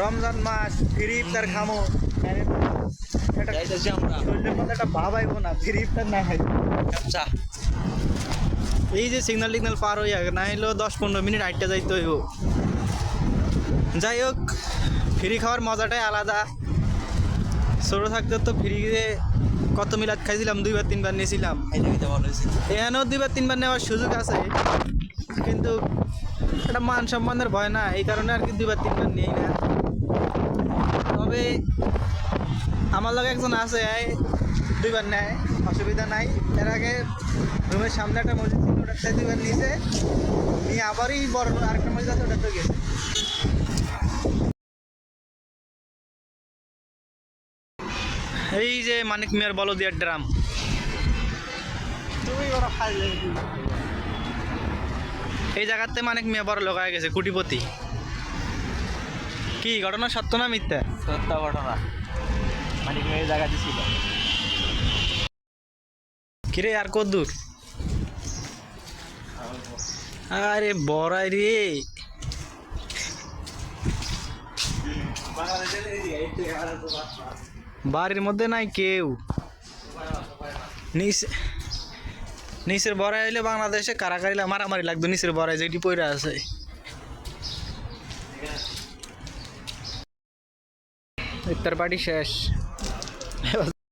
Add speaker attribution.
Speaker 1: রমজান মাস free ইফতার খামো এটা
Speaker 2: আচ্ছা।
Speaker 1: এই যে সিগন্যাল টিগনাল পার হইয়া না হইলেও দশ পনেরো মিনিট আটটা যাইতে হইব। যাই হোক ফ্রি খাওয়ার মজাটাই আলাদা। ছোটো থাকতে তো ফ্রিতে কত মিলাদ খাইছিলাম দুইবার তিনবার নিয়েছিলাম। এখানেও দুইবার তিনবার নেওয়ার সুযোগ আছে। কিন্তু একটা মান সম্মানের ভয় না এই কারণে আর কি দুইবার তিনবার নিই না। তবে আমার লগে একজন আছে এই দুইবার নেয় অসুবিধা নাই। এর আগে রুমের সামনে একটা মসজিদ ছিল ওটাতে দুইবার নিয়েছে। নিয়ে আবারই বড় আরেকটা মসজিদ আছে ওটাতে গেছে। এই যে মানিক মিয়ার বলদিয়ার ড্রাম। এই জায়গাতে মানিক মিয়া বড় লোক হয়ে গেছে কুটিপতি। কি ঘটনা সত্য না মিথ্যা?
Speaker 2: সত্য ঘটনা। মানে এই জায়গা দিছিল
Speaker 1: কিরে আর কত দূর? আরে বড়াই রে। বাড়ির মধ্যে নাই কেউ। নিচে নিচের বড়াই হইলে বাংলাদেশে কারাকারি মারামারি লাগতো নিচের বড়াই যেটি পইরা আছে। ইফতার পার্টি শেষ।